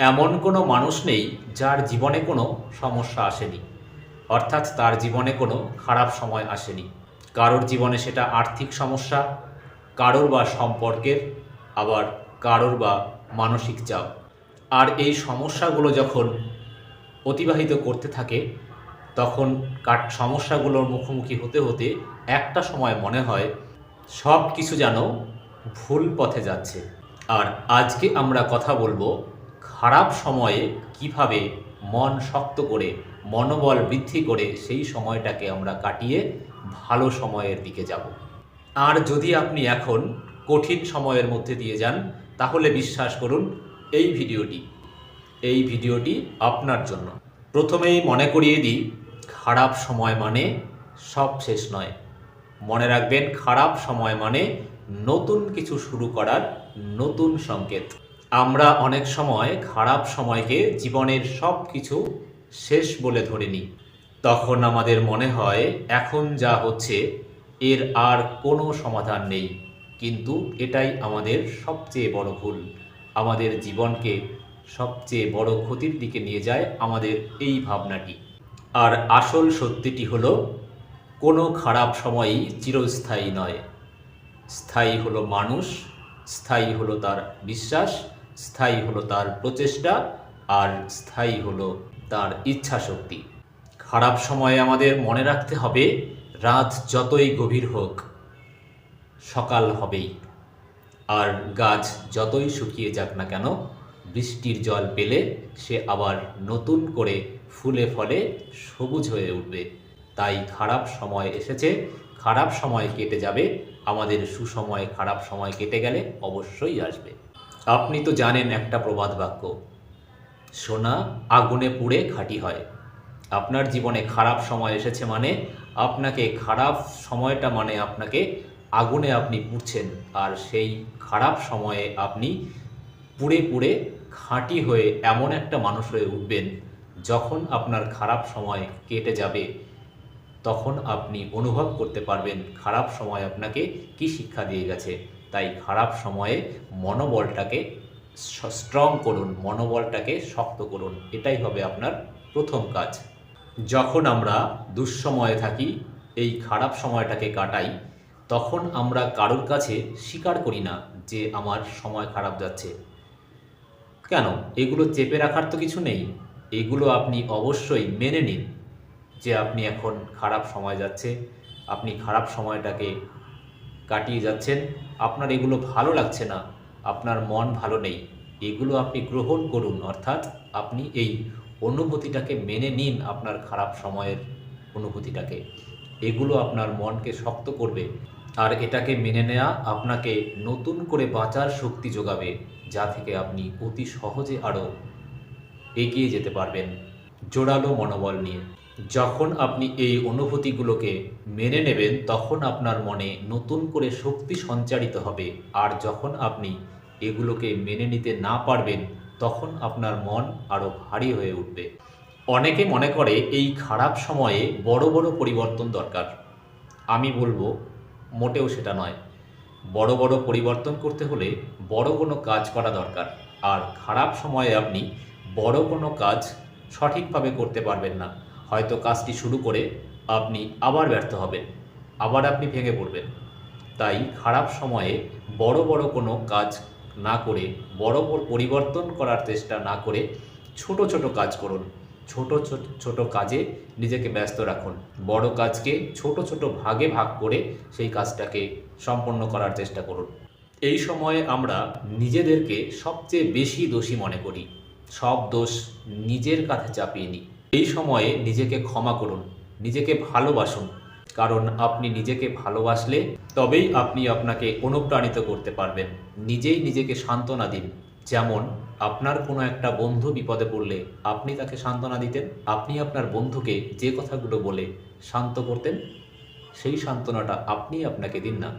এমন কোনো মানুষ নেই যার জীবনে কোনো সমস্যা আসেনি। অর্থাৎ তার জীবনে কোনো খারাপ সময় আসেনি। কারোর জীবনে সেটা আর্থিক সমস্যা, কারোর বা সম্পর্কের, আবার কারোর বা মানসিক চাপ। আর এই সমস্যাগুলো যখন অতিবাহিত করতে থাকে, তখন কাট, সমস্যাগুলোর মুখোমুখি হতে হতে একটা সময় মনে হয় সব কিছু যেন ভুল পথে যাচ্ছে। আর আজকে আমরা কথা বলব সময়ে কীভাবে মন শক্ত করে, মনোবল বৃদ্ধি করে সেই সময়টাকে আমরা কাটিয়ে ভালো সময়ের দিকে যাব। আর যদি আপনি এখন কঠিন সময়ের মধ্যে দিয়ে যান, তাহলে বিশ্বাস করুন, এই ভিডিওটি এই ভিডিওটি আপনার জন্য। প্রথমেই মনে করিয়ে দিই, খারাপ সময় মানে সব শেষ নয়। মনে রাখবেন, খারাপ সময় মানে নতুন কিছু শুরু করার নতুন সংকেত। আমরা অনেক সময় খারাপ সময়কে জীবনের সব কিছু শেষ বলে ধরে নিই। তখন আমাদের মনে হয়, এখন যা হচ্ছে, এর আর কোনো সমাধান নেই। কিন্তু এটাই আমাদের সবচেয়ে বড় ভুল। আমাদের জীবনকে সবচেয়ে বড় ক্ষতির দিকে নিয়ে যায় আমাদের এই ভাবনাটি। আর আসল সত্যিটি হলো, কোনো খারাপ সময়ই চিরস্থায়ী নয়। স্থায়ী হলো মানুষ, স্থায়ী হলো তার বিশ্বাস স্থায়ী হলো তার প্রচেষ্টা আর স্থায়ী হলো তার ইচ্ছা শক্তি খারাপ সময়ে আমাদের মনে রাখতে হবে, রাত যতই গভীর হোক, সকাল হবেই। আর গাছ যতই শুকিয়ে যাক না কেন, বৃষ্টির জল পেলে সে আবার নতুন করে ফুলে ফলে সবুজ হয়ে উঠবে। তাই খারাপ সময় এসেছে, খারাপ সময় কেটে যাবে। আমাদের সুসময় খারাপ সময় কেটে গেলে অবশ্যই আসবে। আপনি তো জানেন একটা প্রবাদ বাক্য, সোনা আগুনে পুড়ে খাঁটি হয়। আপনার জীবনে খারাপ সময় এসেছে মানে আপনাকে খারাপ সময়টা মানে আপনাকে আগুনে আপনি পুড়ছেন, আর সেই খারাপ সময়ে আপনি পুড়ে পুড়ে খাঁটি হয়ে এমন একটা মানুষ হয়ে উঠবেন, যখন আপনার খারাপ সময় কেটে যাবে। তখন আপনি অনুভব করতে পারবেন খারাপ সময় আপনাকে কি শিক্ষা দিয়ে গেছে। তাই খারাপ সময়ে মনোবলটাকে স্ট্রং করুন, মনোবলটাকে শক্ত করুন, এটাই হবে আপনার প্রথম কাজ। যখন আমরা দুঃসময়ে থাকি, এই খারাপ সময়টাকে কাটাই, তখন আমরা কারোর কাছে স্বীকার করি না যে আমার সময় খারাপ যাচ্ছে। কেন? এগুলো চেপে রাখার তো কিছু নেই। এগুলো আপনি অবশ্যই মেনে নিন যে আপনি এখন খারাপ সময় যাচ্ছে, আপনি খারাপ সময়টাকে কাটিয়ে যাচ্ছেন। আপনার এগুলো ভালো লাগছে না। আপনার মন ভালো নেই। এগুলো আপনি গ্রহণ করুন। অর্থাৎ আপনি এই অনুভূতিটাকে মেনে নিন আপনার খারাপ সময়ের অনুভূতিটাকে। এগুলো আপনার মনকে শক্ত করবে। আর এটাকে মেনে নেওয়া আপনাকে নতুন করে বাঁচার শক্তি যোগাবে, যা থেকে আপনি অতি সহজে আরও এগিয়ে যেতে পারবেন। জোরালো মনোবল নিয়ে। যখন আপনি এই অনুভূতিগুলোকে মেনে নেবেন, তখন আপনার মনে নতুন করে শক্তি সঞ্চারিত হবে। আর যখন আপনি এগুলোকে মেনে নিতে না পারবেন, তখন আপনার মন আরও ভারী হয়ে উঠবে। অনেকে মনে করে এই খারাপ সময়ে বড় বড় পরিবর্তন দরকার। আমি বলব, মোটেও সেটা নয়। বড় বড় পরিবর্তন করতে হলে বড় কোনো কাজ করা দরকার। আর খারাপ সময়ে আপনি বড় কোনো কাজ সঠিকভাবে করতে পারবেন না। হয়তো কাজটি শুরু করে আপনি আবার ব্যর্থ হবেন, আবার আপনি ভেঙে পড়বেন। তাই খারাপ সময়ে বড় বড় কোনো কাজ না করে, বড় বড় পরিবর্তন করার চেষ্টা না করে ছোট ছোট কাজ করুন। ছোট ছোট ছোট কাজে নিজেকে ব্যস্ত রাখুন। বড় কাজকে ছোট ছোট ভাগে ভাগ করে সেই কাজটাকে সম্পন্ন করার চেষ্টা করুন। এই সময়ে আমরা নিজেদেরকে সবচেয়ে বেশি দোষী মনে করি। সব দোষ নিজের কাছে চাপিয়ে নিই। এই সময়ে নিজেকে ক্ষমা করুন, নিজেকে ভালোবাসুন। কারণ আপনি নিজেকে ভালোবাসলে তবেই আপনি আপনাকে অনুপ্রাণিত করতে পারবেন। নিজেই নিজেকে সান্ত্বনা দিন। যেমন আপনার কোনো একটা বন্ধু বিপদে পড়লে আপনি তাকে সান্ত্বনা দিতেন, আপনি আপনার বন্ধুকে যে কথাগুলো বলে শান্ত করতেন, সেই সান্ত্বনাটা আপনি আপনাকে দিন না।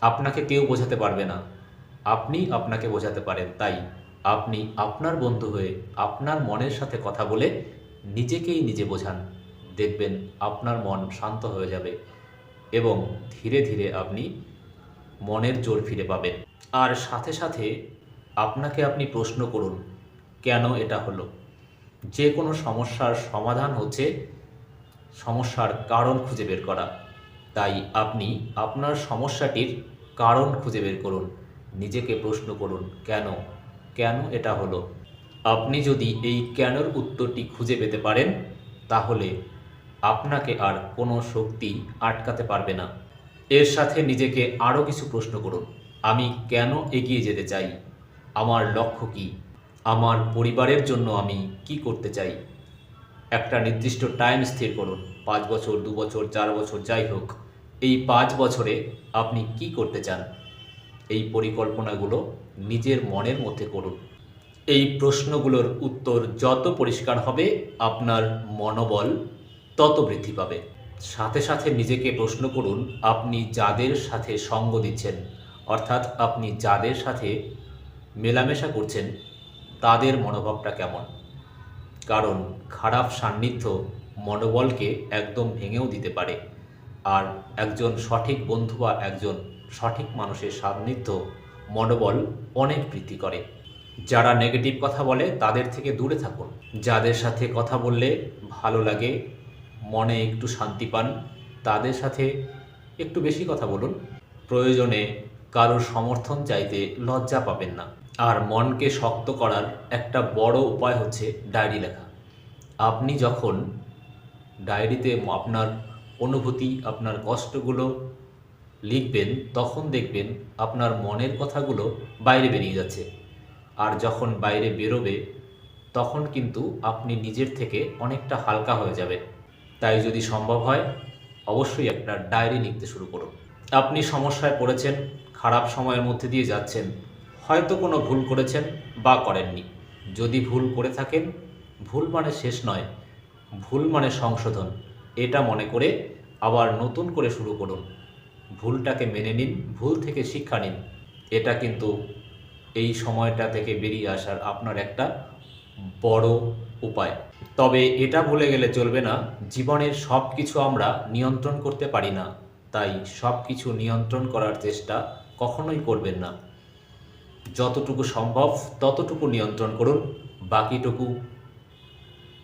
আপনাকে কেউ বোঝাতে পারবে না। আপনি আপনাকে বোঝাতে পারেন, তাই আপনি আপনার বন্ধু হয়ে আপনার মনের সাথে কথা বলে নিজেকেই নিজে বোঝান। দেখবেন আপনার মন শান্ত হয়ে যাবে এবং ধীরে ধীরে আপনি মনের জোর ফিরে পাবেন। আর সাথে সাথে আপনাকে আপনি প্রশ্ন করুন, কেন এটা হলো? যে কোনো সমস্যার সমাধান হচ্ছে সমস্যার কারণ খুঁজে বের করা। তাই আপনি আপনার সমস্যাটির কারণ খুঁজে বের করুন, নিজেকে প্রশ্ন করুন, কেন কেন এটা হলো? আপনি যদি এই কেনর উত্তরটি খুঁজে পেতে পারেন, তাহলে আপনাকে আর কোনো শক্তি আটকাতে পারবে না। এর সাথে নিজেকে আরও কিছু প্রশ্ন করুন। আমি কেন এগিয়ে যেতে চাই? আমার লক্ষ্য কি? আমার পরিবারের জন্য আমি কি করতে চাই? একটা নির্দিষ্ট টাইম স্থির করুন। পাঁচ বছর, দু বছর, চার বছর, যাই হোক। এই পাঁচ বছরে আপনি কি করতে চান? এই পরিকল্পনাগুলো নিজের মনের মধ্যে করুন। এই প্রশ্নগুলোর উত্তর যত পরিষ্কার হবে আপনার মনোবল তত বৃদ্ধি পাবে। সাথে সাথে নিজেকে প্রশ্ন করুন, আপনি যাদের সাথে সঙ্গ দিচ্ছেন, অর্থাৎ আপনি যাদের সাথে মেলামেশা করছেন, তাদের মনোভাবটা কেমন? কারণ খারাপ সান্নিধ্য মনোবলকে একদম ভেঙেও দিতে পারে। আর একজন সঠিক বন্ধু বা একজন সঠিক মানুষের সান্নিধ্য, মনোবল অনেক বৃদ্ধি করে। যারা নেগেটিভ কথা বলে, তাদের থেকে দূরে থাকুন। যাদের সাথে কথা বললে ভালো লাগে, মনে একটু শান্তি পান, তাদের সাথে একটু বেশি কথা বলুন। প্রয়োজনে কারোর সমর্থন চাইতে লজ্জা পাবেন না। আর মনকে শক্ত করার একটা বড় উপায় হচ্ছে ডায়েরি লেখা। আপনি যখন ডায়েরিতে আপনার অনুভূতি, আপনার কষ্টগুলো লিখবেন, তখন দেখবেন আপনার মনের কথাগুলো বাইরে বেরিয়ে যাচ্ছে। আর যখন বাইরে বেরোবে, তখন কিন্তু আপনি নিজের থেকে অনেকটা হালকা হয়ে যাবেন। তাই যদি সম্ভব হয়, অবশ্যই একটা ডায়েরি লিখতে শুরু করুন। আপনি সমস্যায় পড়েছেন, খারাপ সময়ের মধ্যে দিয়ে যাচ্ছেন, হয়তো কোনো ভুল করেছেন বা করেননি। যদি ভুল করে থাকেন, ভুল মানে শেষ নয়, ভুল মানে সংশোধন। এটা মনে করে আবার নতুন করে শুরু করুন। ভুলটাকে মেনে নিন, ভুল থেকে শিক্ষা নিন। এটা কিন্তু এই সময়টা থেকে বেরিয়ে আসার আপনার একটা বড় উপায়। তবে এটা ভুলে গেলে চলবে না, জীবনের সব কিছু আমরা নিয়ন্ত্রণ করতে পারি না, তাই সব কিছু নিয়ন্ত্রণ করার চেষ্টা কখনোই করবেন না। যতটুকু সম্ভব ততটুকু নিয়ন্ত্রণ করুন, বাকিটুকু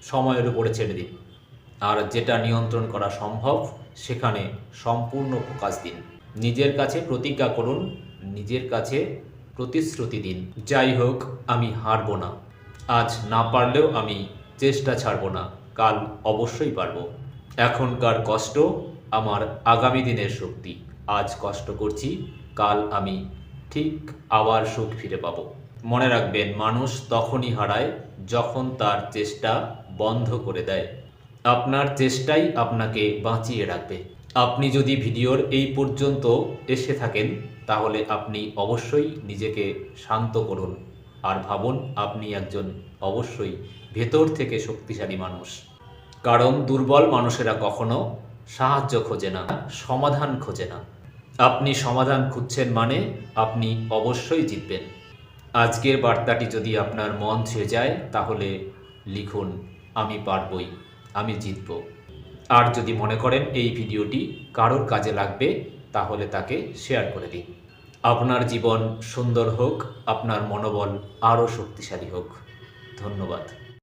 সময়ের উপরে ছেড়ে দিন। আর যেটা নিয়ন্ত্রণ করা সম্ভব সেখানে সম্পূর্ণ ফোকাস দিন। নিজের কাছে প্রতিজ্ঞা করুন, নিজের কাছে প্রতিশ্রুতি দিন। যাই হোক, আমি হারব না। আজ না পারলেও আমি চেষ্টা ছাড়ব না। কাল অবশ্যই পারব। এখনকার কষ্ট আমার আগামী দিনের শক্তি। আজ কষ্ট করছি, কাল আমি ঠিক আবার সুখ ফিরে পাব। মনে রাখবেন, মানুষ তখনই হারায় যখন তার চেষ্টা বন্ধ করে দেয়। আপনার চেষ্টাই আপনাকে বাঁচিয়ে রাখবে। আপনি যদি ভিডিওর এই পর্যন্ত এসে থাকেন, তাহলে আপনি অবশ্যই নিজেকে শান্ত করুন আর ভাবুন আপনি একজন অবশ্যই ভেতর থেকে শক্তিশালী মানুষ। কারণ দুর্বল মানুষেরা কখনো সাহায্য খোঁজে না, সমাধান খোঁজে না। আপনি সমাধান খুঁজছেন মানে আপনি অবশ্যই জিতবেন। আজকের বার্তাটি যদি আপনার মন ছুঁয়ে যায়, তাহলে লিখুন, আমি পারবই। আমি জিতব। আর যদি মনে করেন এই ভিডিওটি কারোর কাজে লাগবে, তাহলে তাকে শেয়ার করে দিন। আপনার জীবন সুন্দর হোক, আপনার মনোবল আরও শক্তিশালী হোক। ধন্যবাদ।